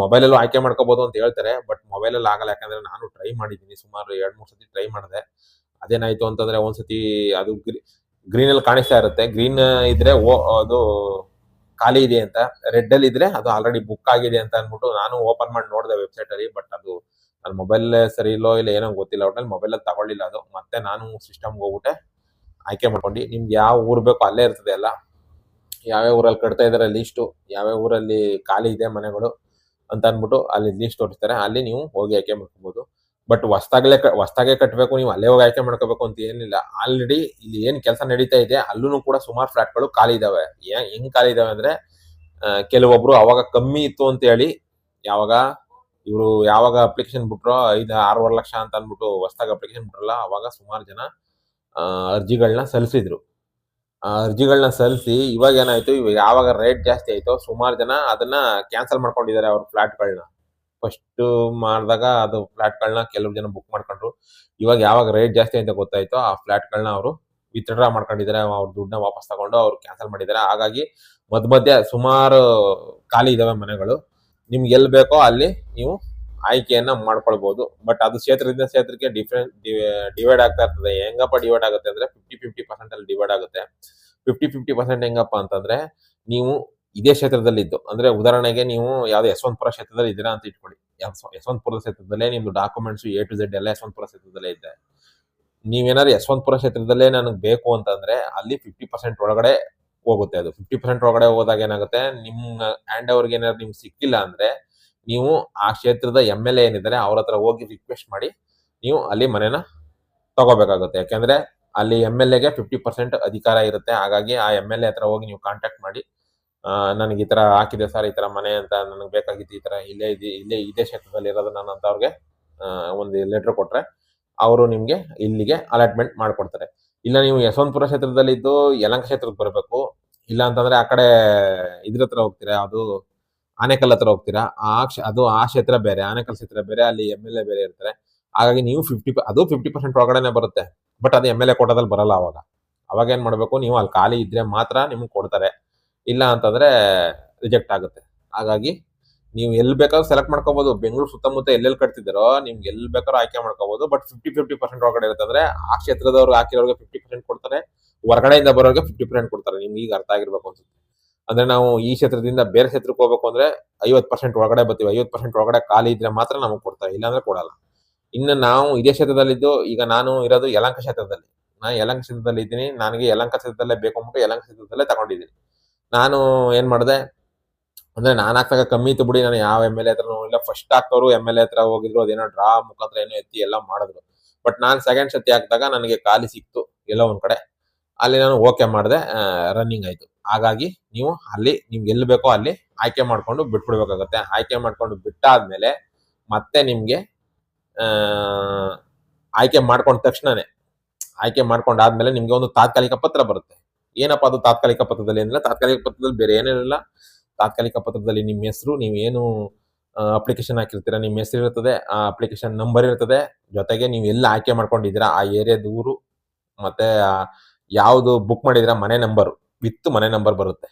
ಮೊಬೈಲಲ್ಲೂ ಆಯ್ಕೆ ಮಾಡ್ಕೋಬಹುದು ಅಂತ ಹೇಳ್ತಾರೆ ಬಟ್ ಮೊಬೈಲಲ್ಲಿ ಆಗಲ್ಲ, ಯಾಕಂದ್ರೆ ನಾನು ಟ್ರೈ ಮಾಡಿದ್ದೀನಿ, ಸುಮಾರು ಎರಡ್, ಮೂರ್ ಸತಿ ಟ್ರೈ ಮಾಡಿದೆ. ಅದೇನಾಯ್ತು ಅಂತಂದ್ರೆ ಒಂದ್ಸತಿ ಅದು ಗ್ರೀನ್ ಅಲ್ಲಿ ಕಾಣಿಸ್ತಾ ಇರುತ್ತೆ. ಗ್ರೀನ್ ಇದ್ರೆ ಓ, ಅದು ಖಾಲಿ ಇದೆ ಅಂತ ರೆಡ್ ಅಲ್ಲಿ ಇದ್ರೆ ಅದು ಆಲ್ರೆಡಿ ಬುಕ್ ಆಗಿದೆ ಅಂತ ಅಂದ್ಬಿಟ್ಟು ನಾನು ಓಪನ್ ಮಾಡಿ ನೋಡಿದೆ ವೆಬ್ಸೈಟ್ ಅಲ್ಲಿ ಬಟ್ ಅದು ನನ್ನ ಮೊಬೈಲ್ ಸರಿ ಇಲ್ಲೋ ಇಲ್ಲ ಏನೋ ಗೊತ್ತಿಲ್ಲ ಒಟ್ಟಲ್ಲಿ ಮೊಬೈಲ್ ಅಲ್ಲಿ ತಗೊಳ್ಳಿಲ್ಲ ಅದು. ಮತ್ತೆ ನಾನು ಸಿಸ್ಟಮ್ಗೆ ಹೋಗ್ಬಿಟ್ಟೆ, ಆಯ್ಕೆ ಮಾಡ್ಕೊಂಡು. ನಿಮ್ಗೆ ಯಾವ ಊರು ಬೇಕು ಅಲ್ಲೇ ಇರ್ತದೆ ಎಲ್ಲ. ಯಾವ್ಯಾವ ಊರಲ್ಲಿ ಕಟ್ತಾ ಇದಾರೆ ಲಿಸ್ಟು ಯಾವ್ಯಾವ ಊರಲ್ಲಿ ಖಾಲಿ ಇದೆ ಮನೆಗಳು ಅಂತ ಅಂದ್ಬಿಟ್ಟು ಅಲ್ಲಿ ಲಿಸ್ಟ್ ತೋರಿಸ್ತಾರೆ. ಅಲ್ಲಿ ನೀವು ಹೋಗಿ ಆಯ್ಕೆ ಮಾಡ್ಕೋಬಹುದು ಬಟ್ ಹೊಸ್ದಾಗಲೇ ಹೊಸ್ದಾಗೆ ಕಟ್ಟಬೇಕು ನೀವು ಅಲ್ಲೇ ಹೋಗಿ ಆಯ್ಕೆ ಮಾಡ್ಕೋಬೇಕು ಅಂತ ಏನಿಲ್ಲ. ಆಲ್ರೆಡಿ ಇಲ್ಲಿ ಏನ್ ಕೆಲಸ ನಡೀತಾ ಇದೆ ಅಲ್ಲೂ ಕೂಡ ಸುಮಾರು ಫ್ಲಾಟ್ಗಳು ಖಾಲಿ ಇದಾವೆ. ಹೆಂಗ್ ಖಾಲಿ ಇದಾವೆ ಅಂದ್ರೆ ಕೆಲವೊಬ್ರು ಅವಾಗ ಕಮ್ಮಿ ಇತ್ತು ಅಂತ ಹೇಳಿ, ಯಾವಾಗ ಇವರು ಯಾವಾಗ ಅಪ್ಲಿಕೇಶನ್ ಬಿಟ್ರೋ ಐದು, ಆರೂವರೆ ಲಕ್ಷ ಅಂತ ಅಂದ್ಬಿಟ್ಟು ಹೊಸ್ದಾಗಿ ಅಪ್ಲಿಕೇಶನ್ ಬಿಟ್ರಲ್ಲ, ಅವಾಗ ಸುಮಾರು ಜನ ಅರ್ಜಿಗಳನ್ನ ಸಲ್ಲಿಸಿದ್ರು ಆ ಅರ್ಜಿಗಳನ್ನ ಸಲ್ಲಿಸಿ ಇವಾಗ ಏನಾಯ್ತು ಇವಾಗ ಯಾವಾಗ ರೇಟ್ ಜಾಸ್ತಿ ಆಯ್ತು ಸುಮಾರು ಜನ ಅದನ್ನ ಕ್ಯಾನ್ಸಲ್ ಮಾಡ್ಕೊಂಡಿದ್ದಾರೆ ಅವ್ರ ಫ್ಲಾಟ್ಗಳನ್ನ ಫಸ್ಟ್ ಮಾಡಿದಾಗ ಅದು ಫ್ಲಾಟ್ಗಳನ್ನ ಕೆಲವು ಜನ ಬುಕ್ ಮಾಡ್ಕೊಂಡ್ರು. ಇವಾಗ ಯಾವಾಗ ರೇಟ್ ಜಾಸ್ತಿ ಅಂತ ಗೊತ್ತಾಯ್ತೋ ಆ ಫ್ಲಾಟ್ಗಳನ್ನ ಅವರು ವಿತ್ಡ್ರಾ ಮಾಡ್ಕೊಂಡಿದ್ದಾರೆ ಅವ್ರ ದುಡ್ಡನ್ನ ವಾಪಸ್ ತಗೊಂಡು ಅವ್ರು ಕ್ಯಾನ್ಸಲ್ ಮಾಡಿದ್ದಾರೆ ಹಾಗಾಗಿ ಮಧ್ಯ ಮಧ್ಯೆ ಸುಮಾರು ಖಾಲಿ ಇದಾವೆ ಮನೆಗಳು. ನಿಮ್ಗೆ ಎಲ್ಲಿ ಬೇಕೋ ಅಲ್ಲಿ ನೀವು ಆಯ್ಕೆಯನ್ನ ಮಾಡ್ಕೊಳ್ಬಹುದು ಬಟ್ ಅದು ಕ್ಷೇತ್ರದಿಂದ ಕ್ಷೇತ್ರಕ್ಕೆ ಡಿಫ್ರೆಂಟ್ ಡಿವೈಡ್ ಆಗ್ತಾ ಇರ್ತದೆ. ಹೆಂಗಪ್ಪ ಡಿವೈಡ್ ಆಗುತ್ತೆ ಅಂದ್ರೆ ಫಿಫ್ಟಿ ಫಿಫ್ಟಿ ಪರ್ಸೆಂಟ್ ಅಲ್ಲಿ ಡಿವೈಡ್ ಆಗುತ್ತೆ. ಫಿಫ್ಟಿ ಫಿಫ್ಟಿ ಪರ್ಸೆಂಟ್ ಹೆಂಗಪ್ಪ ಅಂತಂದ್ರೆ ನೀವು ಇದೇ ಕ್ಷೇತ್ರದಲ್ಲಿದ್ದು. ಅಂದ್ರೆ ಉದಾಹರಣೆಗೆ ನೀವು ಯಾವ್ದು ಯಶವಂತಪುರ ಕ್ಷೇತ್ರದಲ್ಲಿ ಇದ್ದೀರಾ ಅಂತ ಇಟ್ಕೊಳ್ಳಿ. ಯಶವ- ಯಶವಂತಪುರ ಕ್ಷೇತ್ರದಲ್ಲೇ ನಿಮ್ದು ಡಾಕ್ಯುಮೆಂಟ್ಸ್ ಎ ಟು ಝೆಡ್ ಎಲ್ಲ ಯಶವಂತಪುರ ಕ್ಷೇತ್ರದಲ್ಲೇ ಇದೆ. ನೀವೇನಾದ್ರು ಯಶವಂತಪುರ ಕ್ಷೇತ್ರದಲ್ಲೇ ನನಗೆ ಬೇಕು ಅಂತಂದ್ರೆ ಅಲ್ಲಿ ಫಿಫ್ಟಿ ಪರ್ಸೆಂಟ್ ಒಳಗಡೆ ಹೋಗುತ್ತೆ ಅದು. ಫಿಫ್ಟಿ ಪರ್ಸೆಂಟ್ ಒಳಗಡೆ ಹೋದಾಗ ಏನಾಗುತ್ತೆ? ನಿಮ್ಮ ಹ್ಯಾಂಡ್ ಓವರ್ಗೆ ಏನಾದ್ರು ನಿಮ್ಗೆ ಸಿಕ್ಕಿಲ್ಲ ಅಂದ್ರೆ ನೀವು ಆ ಕ್ಷೇತ್ರದ ಎಂ ಎಲ್ ಎ ಏನಿದ್ದಾರೆ ಅವ್ರ ಹತ್ರ ಹೋಗಿ ರಿಕ್ವೆಸ್ಟ್ ಮಾಡಿ ನೀವು ಅಲ್ಲಿ ಮನೆನ ತಗೋಬೇಕಾಗುತ್ತೆ. ಯಾಕೆಂದ್ರೆ ಅಲ್ಲಿ ಎಂ ಎಲ್ ಎಗೆ ಫಿಫ್ಟಿ ಪರ್ಸೆಂಟ್ ಅಧಿಕಾರ ಇರುತ್ತೆ. ಹಾಗಾಗಿ ಆ ಎಂ ಎಲ್ ಎ ಹತ್ರ ಹೋಗಿ ನೀವು ಕಾಂಟ್ಯಾಕ್ಟ್ ಮಾಡಿ ನನಗೆ ಈ ತರ ಹಾಕಿದೆ ಸರ್, ಈ ತರ ಮನೆ ಅಂತ ನನಗೆ ಬೇಕಾಗಿತ್ತು, ಈ ತರ ಇಲ್ಲೇ ಇದೆ, ಇಲ್ಲೇ ಇದೇ ಕ್ಷೇತ್ರದಲ್ಲಿ ಇರೋದು ನಾನು ಅಂತ ಅವ್ರಿಗೆ ಒಂದು ಲೆಟರ್ ಕೊಟ್ರೆ, ಅವರು ನಿಮ್ಗೆ ಇಲ್ಲಿಗೆ ಅಲಾಟ್ಮೆಂಟ್ ಮಾಡ್ಕೊಡ್ತಾರೆ. ಇಲ್ಲ ನೀವು ಯಶವಂತಪುರ ಕ್ಷೇತ್ರದಲ್ಲಿದ್ದು ಯಲಂಕ ಕ್ಷೇತ್ರಕ್ಕೆ ಬರಬೇಕು. ಇಲ್ಲ ಅಂತಂದ್ರೆ ಆ ಕಡೆ ಇದ್ರ ಹತ್ರ ಹೋಗ್ತೀರಾ? ಅದು ಆನೆಕಲ್ ಹತ್ರ ಹೋಗ್ತೀರಾ? ಆ ಅದು ಆ ಕ್ಷೇತ್ರ ಬೇರೆ, ಆನೆಕಲ್ ಕ್ಷೇತ್ರ ಬೇರೆ, ಅಲ್ಲಿ ಎಂ ಎಲ್ ಎ ಬೇರೆ ಇರ್ತಾರೆ. ಹಾಗಾಗಿ ನೀವು ಫಿಫ್ಟಿ ಅದು ಫಿಫ್ಟಿ ಪರ್ಸೆಂಟ್ ಒಳಗಡೆನೆ ಬರುತ್ತೆ. ಬಟ್ ಅದು ಎಂ ಎಲ್ ಎ ಕೋಟದಲ್ಲಿ ಬರಲ್ಲ ಅವಾಗ. ಅವಾಗ ಏನ್ ಮಾಡ್ಬೇಕು? ನೀವು ಅಲ್ಲಿ ಖಾಲಿ ಇದ್ರೆ ಮಾತ್ರ ನಿಮ್ಗೆ ಕೊಡ್ತಾರೆ. ಇಲ್ಲ ಅಂತಂದ್ರೆ ರಿಜೆಕ್ಟ್ ಆಗುತ್ತೆ. ಹಾಗಾಗಿ ನೀವು ಎಲ್ಲಿ ಬೇಕಾದ್ರೂ ಸೆಲೆಕ್ಟ್ ಮಾಡ್ಕೋಬಹುದು ಬೆಂಗಳೂರು ಸುತ್ತಮುತ್ತ ಎಲ್ಲೆಲ್ಲಿ ಕಟ್ತಿದ್ದಾರೋ ನಿಮ್ಗೆ ಎಲ್ಲಿ ಬೇಕಾದ್ರೂ ಆಯ್ಕೆ ಮಾಡ್ಕೋಬಹುದು ಬಟ್ ಫಿಫ್ಟಿ ಫಿಫ್ಟಿ ಪರ್ಸೆಂಟ್ ಒಳಗಡೆ ಇರುತ್ತೆ ಅಂದ್ರೆ ಆ ಕ್ಷೇತ್ರದವ್ರು ಹಾಕಿರೋರಿಗೆ ಫಿಫ್ಟಿ ಪರ್ಸೆಂಟ್ ಕೊಡ್ತಾರೆ. ಹೊರಗಡೆಯಿಂದ ಬರೋರಿಗೆ ಫಿಫ್ಟಿ ಪರ್ಸೆಂಟ್ ಕೊಡ್ತಾರೆ. ನಿಮ್ಗೆ ಈಗ ಅರ್ಥ ಆಗಿರ್ಬೇಕು ಅನ್ಸುತ್ತೆ. ಅಂದ್ರೆ ನಾವು ಈ ಕ್ಷೇತ್ರದಿಂದ ಬೇರೆ ಕ್ಷೇತ್ರಕ್ಕೆ ಹೋಗ್ಬೇಕು ಅಂದ್ರೆ ಐವತ್ ಪರ್ಸೆಂಟ್ ಒಳಗಡೆ ಬರ್ತೀವಿ. ಐವತ್ ಪರ್ಸೆಂಟ್ ಒಳಗಡೆ ಖಾಲಿ ಇದ್ರೆ ಮಾತ್ರ ನಮಗೆ ಕೊಡ್ತಾರೆ. ಇಲ್ಲಾಂದ್ರೆ ಕೊಡಲ್ಲ. ಇನ್ನು ನಾವು ಇದೇ ಕ್ಷೇತ್ರದಲ್ಲಿದ್ದು, ಈಗ ನಾನು ಇರೋದು ಯಲಂಕ ಕ್ಷೇತ್ರದಲ್ಲಿ. ನಾನು ಯಲಂಕ ಕ್ಷೇತ್ರದಲ್ಲಿ ಇದ್ದೀನಿ ನನಗೆ ಯಲಂಕ ಕ್ಷೇತ್ರದಲ್ಲೇ ಬೇಕು ಅಂದ್ಬಿಟ್ಟು ಯಲಂಕ ಕ್ಷೇತ್ರದಲ್ಲೇ ತಗೊಂಡಿದ್ದೀನಿ. ನಾನು ಏನ್ ಮಾಡಿದೆ? ಅಂದ್ರೆ ನಾನು ಹಾಕ್ದಾಗ ಕಮ್ಮಿ ಇತ್ತು ಬಿಡಿ, ನಾನು ಯಾವ ಎಂ ಎಲ್ ಎ ಹತ್ರ ಇಲ್ಲ ಫಸ್ಟ್ ಹಾಕ್ತವ್ರು ಎಂ ಎಲ್ ಎ ಹತ್ರ ಹೋಗಿದ್ರು, ಅದೇನೋ ಡ್ರಾ ಮುಖಾಂತರ ಏನೋ ಎತ್ತಿ ಎಲ್ಲ ಮಾಡಿದ್ರು. ಬಟ್ ನಾನು ಸೆಕೆಂಡ್ ಸತಿ ಹಾಕಿದಾಗ ನನಗೆ ಖಾಲಿ ಸಿಕ್ತು, ಎಲ್ಲೋ ಒಂದ್ ಕಡೆ. ಅಲ್ಲಿ ನಾನು ಓಕೆ ಮಾಡಿದೆ ರನ್ನಿಂಗ್ ಆಯ್ತು. ಹಾಗಾಗಿ ನೀವು ಅಲ್ಲಿ, ನಿಮ್ಗೆ ಎಲ್ಲಿ ಬೇಕೋ ಅಲ್ಲಿ ಆಯ್ಕೆ ಮಾಡ್ಕೊಂಡು ಬಿಟ್ಬಿಡ್ಬೇಕಾಗತ್ತೆ. ಆಯ್ಕೆ ಮಾಡ್ಕೊಂಡು ಬಿಟ್ಟಾದ್ಮೇಲೆ ಮತ್ತೆ ನಿಮಗೆ ಆಯ್ಕೆ ಮಾಡ್ಕೊಂಡ ತಕ್ಷಣನೇ, ಆಯ್ಕೆ ಮಾಡ್ಕೊಂಡಾದ್ಮೇಲೆ ನಿಮಗೆ ಒಂದು ತಾತ್ಕಾಲಿಕ ಪತ್ರ ಬರುತ್ತೆ. ಏನಪ್ಪ ಅದು ತಾತ್ಕಾಲಿಕ ಪತ್ರದಲ್ಲಿ ಏನಿಲ್ಲ? ತಾತ್ಕಾಲಿಕ ಪತ್ರದಲ್ಲಿ ಬೇರೆ ಏನೇನಿಲ್ಲ. ತಾತ್ಕಾಲಿಕ ಪತ್ರದಲ್ಲಿ ನಿಮ್ಮ ಹೆಸರು ನೀವೇನು ಅಪ್ಲಿಕೇಶನ್ ಹಾಕಿರ್ತೀರಾ, ನಿಮ್ಮ ಹೆಸರು ಇರ್ತದೆ ಆ ಅಪ್ಲಿಕೇಶನ್ ನಂಬರ್ ಇರ್ತದೆ ಜೊತೆಗೆ ನೀವು ಎಲ್ಲ ಆಯ್ಕೆ ಮಾಡ್ಕೊಂಡಿದ್ದೀರಾ, ಆ ಏರಿಯಾದ ಊರು, ಮತ್ತೆ ಯಾವುದು ಬುಕ್ ಮಾಡಿದಿರಾ ಮನೆ ನಂಬರ್ ವಿತ್ ಮನೆ ನಂಬರ್ ಬರುತ್ತೆ.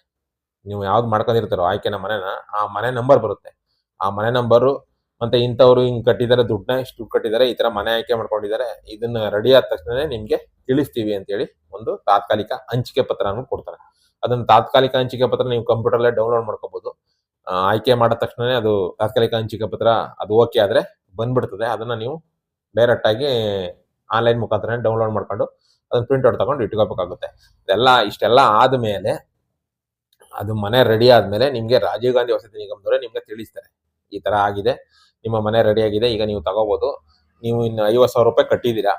ನೀವು ಯಾವ್ದು ಮಾಡ್ಕೊಂಡಿರ್ತಾರೋ, ಆಯ್ಕೆನ ಮನೆನ, ಆ ಮನೆ ನಂಬರ್ ಬರುತ್ತೆ. ಆ ಮನೆ ನಂಬರು ಮತ್ತೆ ಇಂಥವ್ರು ಹಿಂಗೆ ಕಟ್ಟಿದ್ದಾರೆ, ದುಡ್ಡನ್ನ ಇಷ್ಟು ದುಡ್ಡು ಕಟ್ಟಿದ್ದಾರೆ, ಈ ತರ ಮನೆ ಆಯ್ಕೆ ಮಾಡ್ಕೊಂಡಿದ್ದಾರೆ, ಇದನ್ನ ರೆಡಿ ಆದ ತಕ್ಷಣವೇ ನಿಮಗೆ ತಿಳಿಸ್ತೀವಿ ಅಂತೇಳಿ ಒಂದು ತಾತ್ಕಾಲಿಕ ಹಂಚಿಕೆ ಪತ್ರನೂ ಕೊಡ್ತಾರೆ. ಅದನ್ನ ತಾತ್ಕಾಲಿಕ ಹಂಚಿಕೆ ಪತ್ರ ನೀವು ಕಂಪ್ಯೂಟರ್ಲೇ ಡೌನ್ಲೋಡ್ ಮಾಡ್ಕೋಬಹುದು ಆಯ್ಕೆ ಮಾಡಿದ ತಕ್ಷಣನೇ ಅದು ತಾತ್ಕಾಲಿಕ ಹಂಚಿಕೆ ಪತ್ರ ಅದು ಓಕೆ ಆದ್ರೆ ಬಂದ್ಬಿಡ್ತದೆ. ಅದನ್ನ ನೀವು ಡೈರೆಕ್ಟ್ ಆಗಿ ಆನ್ಲೈನ್ ಮುಖಾಂತರ ಡೌನ್ಲೋಡ್ ಮಾಡ್ಕೊಂಡು ಅದನ್ನ ಪ್ರಿಂಟ್ ಔಟ್ ತಗೊಂಡು ಇಟ್ಕೋಬೇಕಾಗುತ್ತೆ. ಇದೆಲ್ಲ ಇಷ್ಟೆಲ್ಲ ಆದಮೇಲೆ ಅದು ಮನೆ ರೆಡಿ ಆದಮೇಲೆ ನಿಮಗೆ ರಾಜೀವ್ ಗಾಂಧಿ ವಸತಿ ನಿಗಮದವರೇ ನಿಮಗೆ ತಿಳಿಸ್ತಾರೆ. ಈ ತರ ಆಗಿದೆ, ನಿಮ್ಮ ಮನೆ ರೆಡಿ ಆಗಿದೆ, ಈಗ ನೀವು ತಗೋಬಹುದು ನೀವು ಇನ್ನು ಐವತ್ತು ಸಾವಿರ ರೂಪಾಯಿ ಕಟ್ಟಿದ್ದೀರಾ.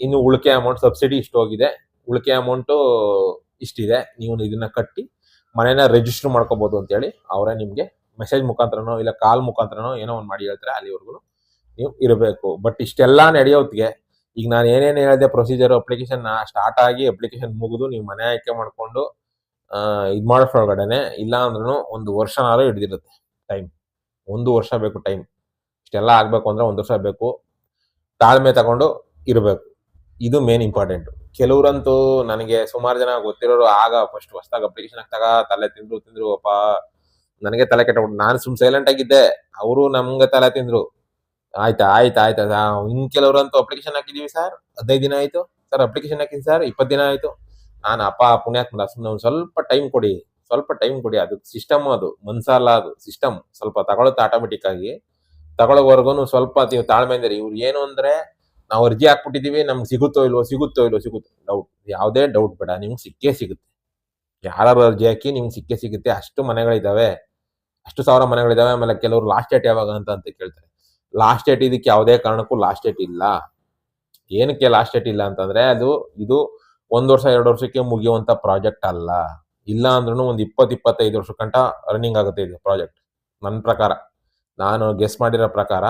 ಇನ್ನು ಉಳಿಕೆ ಅಮೌಂಟ್ ಸಬ್ಸಿಡಿ ಇಷ್ಟು ಹೋಗಿದೆ. ಉಳಿಕೆ ಅಮೌಂಟು ಇಷ್ಟಿದೆ, ನೀವು ಇದನ್ನ ಕಟ್ಟಿ ಮನೇನ ರಿಜಿಸ್ಟರ್ ಮಾಡ್ಕೋಬಹುದು ಅಂತೇಳಿ ಅವರೇ ನಿಮಗೆ ಮೆಸೇಜ್ ಮುಖಾಂತರನೋ ಇಲ್ಲ ಕಾಲ್ ಮುಖಾಂತರನೋ ಏನೋ ಒಂದು ಮಾಡಿ ಹೇಳ್ತಾರೆ, ಅಲ್ಲಿವರೆಗೂ ನೀವು ಇರಬೇಕು. ಬಟ್ ಇಷ್ಟೆಲ್ಲ ನಡೆಯೋತ್ತಿಗೆ ಈಗ ನಾನು ಏನೇನು ಹೇಳಿದೆ ಪ್ರೊಸೀಜರ್ ಅಪ್ಲಿಕೇಶನ್ ಸ್ಟಾರ್ಟ್ ಆಗಿ ಅಪ್ಲಿಕೇಶನ್ ಮುಗಿದು ನೀವು ಮನೆ ಆಯ್ಕೆ ಮಾಡಿಕೊಂಡು ಇದು ಮಾಡೋಷ್ರೊಳಗಡೆನೆ ಇಲ್ಲ ಅಂದ್ರೂ ಒಂದು ವರ್ಷನಾದ್ರೂ ಹಿಡಿದಿರುತ್ತೆ ಟೈಮ್ ಒಂದು ವರ್ಷ ಬೇಕು ಟೈಮ್ ಇಷ್ಟೆಲ್ಲ ಆಗಬೇಕು ಅಂದ್ರೆ ಒಂದು ವರ್ಷ ಬೇಕು. ತಾಳ್ಮೆ ತಗೊಂಡು ಇರಬೇಕು. ಇದು ಮೇನ್ ಇಂಪಾರ್ಟೆಂಟ್ ಕೆಲವ್ರಂತೂ ನನಗೆ ಸುಮಾರು ಜನ ಗೊತ್ತಿರೋರು ಆಗ ಫಸ್ಟ್ ಹೊಸ್ದಾಗ ಅಪ್ಲಿಕೇಶನ್ ಹಾಕ್ದಾಗ ತಲೆ ತಿಂದ್ರು ತಿಂದ್ರು, ಅಪ್ಪ, ನನಗೆ ತಲೆ ಕೆಟ್ಟಬಿಟ್ಟು ನಾನು ಸುಮ್ ಸೈಲೆಂಟ್ ಆಗಿದ್ದೆ. ಅವರು ನಮ್ಗೆ ತಲೆ ತಿಂದ್ರು. ಆಯ್ತಾ ಆಯ್ತಾ ಆಯ್ತಾ ಇನ್ ಕೆಲವ್ರಂತೂ ಅಪ್ಲಿಕೇಶನ್ ಹಾಕಿದೀವಿ ಸರ್ ಹದಿನೈದು ದಿನ ಆಯ್ತು. ಸರ್ ಅಪ್ಲಿಕೇಶನ್ ಹಾಕಿನಿ ಸರ್ ಇಪ್ಪತ್ತು ದಿನ ಆಯ್ತು. ನಾನು, ಅಪ್ಪ ಪುಣ್ಯಾತ್ಮ ಸುಮ್ಮನೆ ಒಂದು ಸ್ವಲ್ಪ ಟೈಮ್ ಕೊಡಿ. ಸ್ವಲ್ಪ ಟೈಮ್ ಕೊಡಿ. ಅದು ಸಿಸ್ಟಮ್ ಅದು, ಮನ್ಸಲ್ಲ ಅದು ಸಿಸ್ಟಮ್ ಸ್ವಲ್ಪ ತಗೊಳುತ್ತೆ ಆಟೋಮೆಟಿಕ್ ಆಗಿ. ತಗೊಳ್ಳೋವರೆಗೂ ಸ್ವಲ್ಪ ತಾಳ್ಮೆ ಅಂದ್ರೆ ಇವ್ರು ಏನು ಅಂದ್ರೆ ನಾವು ಅರ್ಜಿ ಹಾಕ್ಬಿಟ್ಟಿದೀವಿ, ನಮ್ಗೆ ಸಿಗುತ್ತೋ ಇಲ್ವೋ ಸಿಗುತ್ತೋ ಇಲ್ವೋ ಸಿಗುತ್ತೋ ಡೌಟ್ ಯಾವುದೇ ಡೌಟ್ ಬೇಡ, ನಿಮ್ಗೆ ಸಿಕ್ಕೇ ಸಿಗುತ್ತೆ. ಯಾರು ಅರ್ಜಿ ಹಾಕಿ ನಿಮ್ಗೆ ಸಿಕ್ಕೇ ಸಿಗುತ್ತೆ. ಅಷ್ಟು ಮನೆಗಳಿದ್ದಾವೆ ಅಷ್ಟು ಸಾವಿರ ಮನೆಗಳಿದ್ದಾವೆ ಆಮೇಲೆ ಕೆಲವರು ಲಾಸ್ಟ್ ಡೇಟ್ ಯಾವಾಗ ಅಂತ ಅಂತ ಕೇಳ್ತಾರೆ. ಲಾಸ್ಟ್ ಡೇಟ್ ಇದಕ್ಕೆ ಯಾವುದೇ ಕಾರಣಕ್ಕೂ ಲಾಸ್ಟ್ ಡೇಟ್ ಇಲ್ಲ. ಏನಕ್ಕೆ ಲಾಸ್ಟ್ ಡೇಟ್ ಇಲ್ಲ ಅಂತಂದ್ರೆ, ಅದು, ಇದು ಒಂದು ವರ್ಷ, ಎರಡು ವರ್ಷಕ್ಕೆ ಮುಗಿಯುವಂತ ಪ್ರಾಜೆಕ್ಟ್ ಅಲ್ಲ. ಇಲ್ಲ ಅಂದ್ರೂ ಒಂದು ಇಪ್ಪತ್ತು, ಇಪ್ಪತ್ತೈದು ವರ್ಷ ಕಂಟ ರನ್ನಿಂಗ್ ಆಗುತ್ತೆ ಇದು ಪ್ರಾಜೆಕ್ಟ್ ನನ್ನ ಪ್ರಕಾರ. ನಾನು ಗೆಸ್ ಮಾಡಿರೋ ಪ್ರಕಾರ.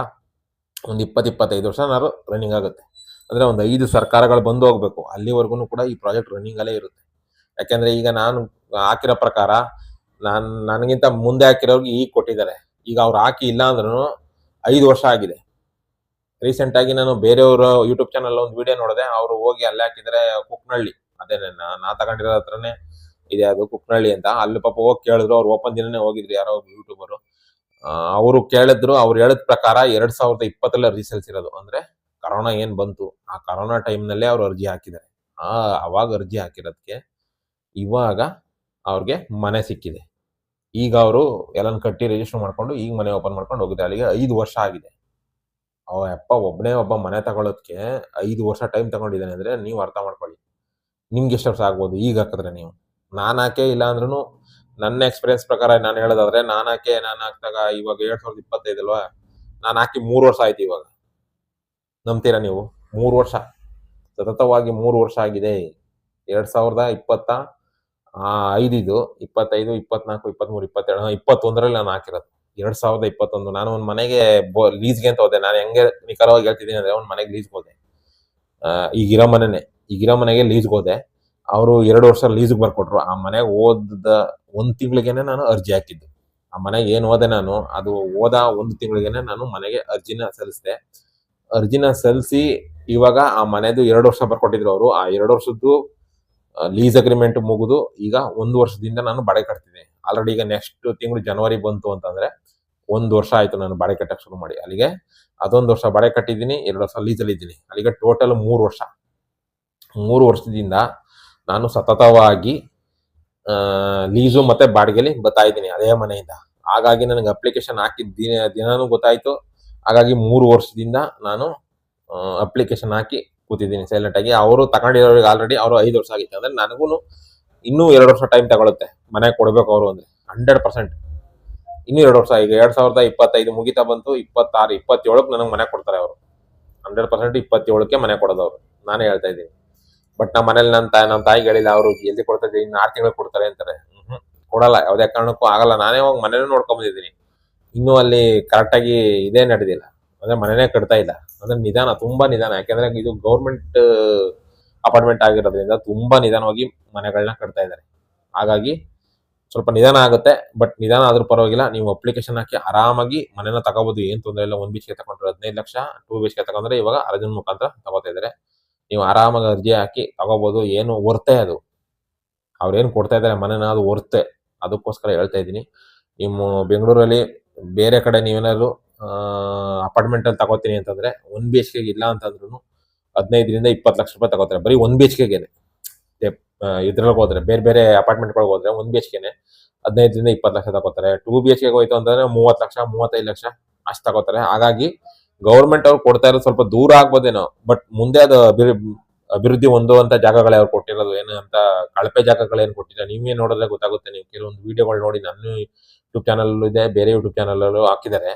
ಒಂದು ಇಪ್ಪತ್ತು ಇಪ್ಪತ್ತೈದು ವರ್ಷ ನಾನು ರನ್ನಿಂಗ್ ಆಗುತ್ತೆ. ಅಂದರೆ ಒಂದು ಐದು ಸರ್ಕಾರಗಳು ಬಂದು ಹೋಗಬೇಕು. ಅಲ್ಲಿವರೆಗೂ ಕೂಡ ಈ ಪ್ರಾಜೆಕ್ಟ್ ರನ್ನಿಂಗ್ ಅಲ್ಲೇ ಇರುತ್ತೆ. ಯಾಕೆಂದರೆ ಈಗ ನಾನು ಹಾಕಿರೋ ಪ್ರಕಾರ ನಾನು, ನನಗಿಂತ ಮುಂದೆ ಹಾಕಿರೋರಿಗೆ ಈಗ ಕೊಟ್ಟಿದ್ದಾರೆ. ಈಗ ಅವ್ರು ಹಾಕಿ ಇಲ್ಲ ಅಂದ್ರೂ ಐದು ವರ್ಷ ಆಗಿದೆ. ರೀಸೆಂಟಾಗಿ ನಾನು ಬೇರೆಯವರು ಯೂಟ್ಯೂಬ್ ಚಾನಲ್ ಒಂದು ವಿಡಿಯೋ ನೋಡಿದೆ. ಅವರು ಹೋಗಿ ಅಲ್ಲೇ ಹಾಕಿದರೆ ಕುಕ್ನಳ್ಳಿ. ಅದೇ ನಾ ತಗೊಂಡಿರೋ ಹತ್ರನೇ ಇದೆ ಅದು ಕುಕ್ನಳ್ಳಿ ಅಂತ. ಅಲ್ಲಿ ಪಾಪ ಹೋಗಿ ಕೇಳಿದ್ರು. ಅವ್ರು ಓಪನ್ ದಿನನೇ ಹೋಗಿದ್ರು ಯಾರೋ ಯೂಟ್ಯೂಬರು ಅವರು ಕೇಳಿದ್ರು, ಅವ್ರು ಹೇಳಿದ ಪ್ರಕಾರ ಎರಡ್ ಸಾವಿರದ ಇಪ್ಪತ್ತಲ್ಲಿ ಅರ್ಜಿ ಸಲ್ಲಿಸಿರೋದು ಅಂದ್ರೆ ಕರೋನಾ ಏನ್ ಬಂತು? ಆ ಕರೋನಾ ಟೈಮ್ನಲ್ಲೇ ಅವ್ರು ಅರ್ಜಿ ಹಾಕಿದ್ದಾರೆ. ಆ, ಅವಾಗ ಅರ್ಜಿ ಹಾಕಿರೋದಕ್ಕೆ ಇವಾಗ ಅವ್ರಿಗೆ ಮನೆ ಸಿಕ್ಕಿದೆ. ಈಗ ಅವರು ಎಲ್ಲನ ಕಟ್ಟಿ ರಿಜಿಸ್ಟರ್ ಮಾಡ್ಕೊಂಡು ಈಗ ಮನೆ ಓಪನ್ ಮಾಡ್ಕೊಂಡು ಹೋಗಿದ್ದೆ ಅಲ್ಲಿಗೆ ಐದು ವರ್ಷ ಆಗಿದೆ. ಅವ ಅಪ್ಪ ಒಬ್ಬನೇ ಒಬ್ಬ ಮನೆ ತಗೊಳ್ಳೋದಕ್ಕೆ ಐದು ವರ್ಷ ಟೈಮ್ ತಗೊಂಡಿದ್ದಾನೆ ಅಂದ್ರೆ ನೀವು ಅರ್ಥ ಮಾಡ್ಕೊಳ್ಳಿ. ನಿಮ್ಗೆ ಎಷ್ಟು ವರ್ಷ ಆಗ್ಬೋದು? ಈಗ ಹಾಕಿದ್ರೆ ನೀವು. ನಾನು ಹಾಕೇ ಇಲ್ಲ ಅಂದ್ರೂ ನನ್ನ ಎಕ್ಸ್ಪೀರಿಯನ್ಸ್ ಪ್ರಕಾರ ನಾನು ಹೇಳೋದಾದ್ರೆ ನಾನು ಹಾಕಿ ನಾನು ಹಾಕಿದಾಗ ಇವಾಗ ಎರಡ್ ಸಾವಿರದ ಇಪ್ಪತ್ತೈದು ಅಲ್ವಾ? ನಾನು ಹಾಕಿ ಮೂರು ವರ್ಷ ಆಯ್ತು ಇವಾಗ. ನಂಬ್ತೀರಾ ನೀವು? ಮೂರು ವರ್ಷ. ಸತತವಾಗಿ ಮೂರು ವರ್ಷ ಆಗಿದೆ. ಎರಡ್ ಸಾವಿರದ ಇಪ್ಪತ್ತ ಐದಿದು, ಇಪ್ಪತ್ತೈದು, ಇಪ್ಪತ್ನಾಲ್ಕು, ಇಪ್ಪತ್ಮೂರು, ಇಪ್ಪತ್ತೆರಡು ಇಪ್ಪತ್ತೊಂದರಲ್ಲಿ ನಾನು ಹಾಕಿರೋದು. ಎರಡ್ ಸಾವಿರದ ಇಪ್ಪತ್ತೊಂದು. ನಾನು ಒಂದು ಮನೆಗೆ ಲೀಸ್ಗೆ ಅಂತ ಹೋದೆ. ನಾನು ಹೆಂಗೆ ನಿಖರವಾಗಿ ಹೇಳ್ತಿದ್ದೀನಿ ಅಂದ್ರೆ ಒಂದು ಮನೆಗೆ ಲೀಸ್ಗೆ ಹೋದೆ. ಈಗಿರೋ ಮನೆನೆ ಈಗಿರೋ ಮನೆಗೆ ಲೀಸ್ಗೆ ಹೋದೆ. ಅವರು ಎರಡು ವರ್ಷ ಲೀಸ್ಗೆ ಬರ್ಕೊಟ್ರು. ಆ ಮನೆಗೆ ಓದ ಒಂದು ತಿಂಗಳಿಗೆನೆ ನಾನು ಅರ್ಜಿ ಹಾಕಿದ್ದು. ಆ ಮನೆಗೆ ಏನು ಓದೆ ನಾನು, ಅದು ಓದ ಒಂದು ತಿಂಗಳಿಗೆನೆ ನಾನು ಮನೆಗೆ ಅರ್ಜಿನ ಸಲ್ಲಿಸಿದೆ. ಅರ್ಜಿನ ಸಲ್ಲಿಸಿ ಇವಾಗ ಆ ಮನೆದು ಎರಡು ವರ್ಷ ಬರ್ಕೊಟ್ಟಿದ್ರು ಅವರು. ಆ ಎರಡು ವರ್ಷದ್ದು ಲೀಸ್ ಅಗ್ರಿಮೆಂಟ್ ಮುಗಿದು ಈಗ ಒಂದು ವರ್ಷದಿಂದ ನಾನು ಬಾಡಿಗೆ ಕಟ್ತಿದ್ದೀನಿ ಆಲ್ರೆಡಿ ಈಗ ನೆಕ್ಸ್ಟ್ ತಿಂಗಳು ಜನವರಿ ಬಂತು ಅಂತಂದ್ರೆ ಒಂದು ವರ್ಷ ಆಯ್ತು ನಾನು ಬಾಡಿಗೆ ಕಟ್ಟಕ್ಕೆ ಶುರು ಮಾಡಿ. ಅಲ್ಲಿಗೆ ಅದೊಂದು ವರ್ಷ ಬಾಡಿಗೆ ಕಟ್ಟಿದ್ದೀನಿ, ಎರಡು ವರ್ಷ ಲೀಸಲ್ಲಿ ಇದ್ದೀನಿ ಅಲ್ಲಿಗೆ ಟೋಟಲ್ ಮೂರು ವರ್ಷ. ಮೂರು ವರ್ಷದಿಂದ ನಾನು ಸತತವಾಗಿ ಲೀಸು ಮತ್ತೆ ಬಾಡಿಗೆಲಿ ಬರ್ತಾ ಇದ್ದೀನಿ ಅದೇ ಮನೆಯಿಂದ. ಹಾಗಾಗಿ ನನಗೆ ಅಪ್ಲಿಕೇಶನ್ ಹಾಕಿದ ದಿನ, ದಿನಾನೂ ಗೊತ್ತಾಯ್ತು. ಹಾಗಾಗಿ ಮೂರು ವರ್ಷದಿಂದ ನಾನು ಅಪ್ಲಿಕೇಶನ್ ಹಾಕಿ ಕೂತಿದ್ದೀನಿ ಸೈಲೆಂಟ್ ಆಗಿ. ಅವರು ತಗೊಂಡಿರೋರಿಗೆ ಆಲ್ರೆಡಿ ಅವರು ಐದು ವರ್ಷ ಆಗಿತ್ತು. ಅಂದ್ರೆ ನನಗೂ ಇನ್ನೂ ಎರಡು ವರ್ಷ ಟೈಮ್ ತಗೊಳುತ್ತೆ. ಮನೆ ಕೊಡ್ಬೇಕು ಅವರು ಅಂದ್ರೆ ಹಂಡ್ರೆಡ್ ಪರ್ಸೆಂಟ್ ಇನ್ನೂ ಎರಡು ವರ್ಷ, ಈಗ ಎರಡ್ ಸಾವಿರದ ಇಪ್ಪತ್ತೈದು ಮುಗಿತಾ ಬಂತು. ಇಪ್ಪತ್ತಾರು, ಇಪ್ಪತ್ತೇಳಕ್ಕೆ ನನಗೆ ಮನೆ ಕೊಡ್ತಾರೆ ಅವರು. ಹಂಡ್ರೆಡ್ ಪರ್ಸೆಂಟ್ ಇಪ್ಪತ್ತೇಳಕ್ಕೆ ಮನೆ ಕೊಡೋದು ಅವರು. ನಾನೇ ಹೇಳ್ತಾ ಇದ್ದೀನಿ. ಬಟ್ ನಮ್ಮ ಮನೇಲಿ ನನ್ನ ತಾಯಿ ನಮ್ಮ ತಾಯಿ ಹೇಳಿಲ್ಲ ಅವರು ಎಲ್ಲಿ ಕೊಡ್ತಾರೆ, ಇನ್ನು ಆರು ತಿಂಗಳು ಕೊಡ್ತಾರೆ ಅಂತಾರೆ. ಕೊಡಲ್ಲ, ಯಾವುದೇ ಕಾರಣಕ್ಕೂ ಆಗಲ್ಲ. ನಾನೇ ಹೋಗಿ ಮನೇನೂ ನೋಡ್ಕೊಂಡ್ ಬಂದಿದ್ದೀನಿ. ಇನ್ನೂ ಅಲ್ಲಿ ಕರೆಕ್ಟಾಗಿ ಇದೇ ನಡೆದಿಲ್ಲ. ಅಂದ್ರೆ ಮನೆನೇ ಕಟ್ತಾ ಇಲ್ಲ. ಅಂದ್ರೆ ನಿಧಾನ, ತುಂಬಾ ನಿಧಾನ. ಯಾಕೆಂದ್ರೆ ಇದು ಗೌರ್ಮೆಂಟ್ ಅಪಾರ್ಟ್ಮೆಂಟ್ ಆಗಿರೋದ್ರಿಂದ ತುಂಬಾ ನಿಧಾನವಾಗಿ ಮನೆಗಳನ್ನ ಕಟ್ತಾ ಇದ್ದಾರೆ. ಹಾಗಾಗಿ ಸ್ವಲ್ಪ ನಿಧಾನ ಆಗುತ್ತೆ ಬಟ್ ನಿಧಾನ ಆದ್ರೂ ಪರವಾಗಿಲ್ಲ. ನೀವು ಅಪ್ಲಿಕೇಶನ್ ಹಾಕಿ ಆರಾಮಾಗಿ ಮನೆನ ತಗೋಬಹುದು ಏನ್ ತೊಂದರೆ ಇಲ್ಲ. ಒಂದ್ ಬಿಚ್ಗೆ ತಗೊಂಡ್ರೆ ಹದಿನೈದು ಲಕ್ಷ ಟೂ ಬಿಚ್ಗೆ ತಗೊಂಡ್ರೆ ಇವಾಗ ಅರ್ಜಿನ ಮುಖಾಂತರ ತಗೋತಾ ಇದ್ದಾರೆ. ನೀವು ಆರಾಮಾಗಿ ಅರ್ಜಿ ಹಾಕಿ ತಗೋಬಹುದು ಏನು ಒರ್ತೆ ಅದು. ಅವ್ರೇನು ಕೊಡ್ತಾ ಇದ್ದಾರೆ ಮನೇನ, ಅದು ಒರ್ತೆ ಅದಕ್ಕೋಸ್ಕರ ಹೇಳ್ತಾ ಇದ್ದೀನಿ. ನಿಮ್ಮ ಬೆಂಗಳೂರಲ್ಲಿ ಬೇರೆ ಕಡೆ ನೀವೇನಾದ್ರು ಅಪಾರ್ಟ್ಮೆಂಟ್ ಅಲ್ಲಿ ತಗೋತೀನಿ ಅಂತಂದ್ರೆ ಒನ್ ಬಿ ಎಚ್ ಕೆ ಇಲ್ಲ ಅಂತಂದ್ರೂ ಹದಿನೈದರಿಂದ ಇಪ್ಪತ್ತು ಲಕ್ಷ ರೂಪಾಯಿ ತಗೋತಾರೆ. ಬರೀ ಒನ್ ಬಿ ಎಚ್ ಕೆಗೆ ಇದ್ರಲ್ಲಿ ಹೋದ್ರೆ, ಬೇರೆ ಬೇರೆ ಅಪಾರ್ಟ್ಮೆಂಟ್ಗಳಿಗೆ ಹೋದ್ರೆ ಒನ್ ಬಿ ಎಚ್ ಕೆನೆ ಹದಿನೈದರಿಂದ ಇಪ್ಪತ್ತು ಲಕ್ಷ ತಗೋತಾರೆ. ಟೂ ಬಿ ಎಚ್ ಕೆಗೆ ಹೋಯ್ತು ಅಂತಂದ್ರೆ ಮೂವತ್ತು ಲಕ್ಷ, ಮೂವತ್ತೈದು ಲಕ್ಷ ಅಷ್ಟು ತಗೋತಾರೆ. ಹಾಗಾಗಿ ಗೌರ್ಮೆಂಟ್ ಅವ್ರು ಕೊಡ್ತಾ ಇರೋದು ಸ್ವಲ್ಪ ದೂರ ಆಗ್ಬೋದೇನೋ, ಬಟ್ ಮುಂದೆ ಅದು ಅಭಿವೃ ಅಭಿವೃದ್ಧಿ ಹೊಂದುವಂತ ಜಾಗಗಳೇ ಅವ್ರು ಕೊಟ್ಟಿರೋದು ಏನು ಅಂತ, ಕಳಪೆ ಜಾಗಗಳೇನು ಕೊಟ್ಟಿಲ್ಲ ನೀವೇ ನೋಡಿದ್ರೆ ಗೊತ್ತಾಗುತ್ತೆ, ನೀವು ಕೆಲವೊಂದು ವಿಡಿಯೋಗಳು ನೋಡಿ ನನ್ನ ಯೂಟ್ಯೂಬ್ ಚಾನಲ್ ಇದೆ, ಬೇರೆ ಯೂಟ್ಯೂಬ್ ಚಾನಲ್ ಹಾಕಿದ್ದಾರೆ.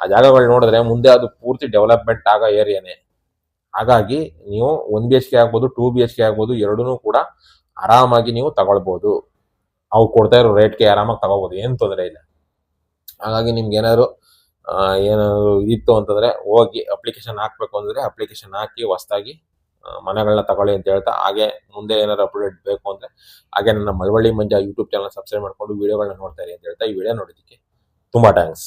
ಆ ಜಾಗಗಳು ನೋಡಿದ್ರೆ ಮುಂದೆ ಅದು ಪೂರ್ತಿ ಡೆವಲಪ್ಮೆಂಟ್ ಆಗೋ ಏರಿಯಾನೇ. ಹಾಗಾಗಿ ನೀವು ಒನ್ ಬಿ ಎಚ್ ಕೆ ಆಗ್ಬೋದು ಟೂ ಬಿ ಎಚ್ ಕೆ ಆಗ್ಬೋದು ಎರಡೂ ಕೂಡ ಆರಾಮಾಗಿ ನೀವು ತಗೊಳ್ಬೋದು. ಅವು ಕೊಡ್ತಾ ಇರೋ ರೇಟ್ಗೆ ಆರಾಮಾಗಿ ತಗೋಬೋದು ಏನು ತೊಂದರೆ ಇಲ್ಲ. ಹಾಗಾಗಿ ನಿಮ್ಗೆ ಏನಾದ್ರು ಏನಾದ್ರು ಇತ್ತು ಅಂತಂದ್ರೆ ಹೋಗಿ ಅಪ್ಲಿಕೇಶನ್ ಹಾಕ್ಬೇಕು ಅಂದ್ರೆ ಅಪ್ಲಿಕೇಶನ್ ಹಾಕಿ ಹೊಸದಾಗಿ ಮನೆಗಳನ್ನ ತಗೊಳ್ಳಿ ಅಂತ ಹೇಳ್ತಾ, ಹಾಗೆ ಮುಂದೆ ಏನಾದ್ರು ಅಪ್ಡೇಟ್ ಬೇಕು ಅಂದ್ರೆ ಹಾಗೆ ನನ್ನ Malavalli Manja YouTube channel subscribe ಮಾಡ್ಕೊಂಡು ವಿಡಿಯೋಗಳನ್ನ ನೋಡ್ತಾ ಇರಿ ಅಂತ ಹೇಳ್ತಾ ಈ ವಿಡಿಯೋ ನೋಡೋದಕ್ಕೆ ತುಂಬಾ ಥ್ಯಾಂಕ್ಸ್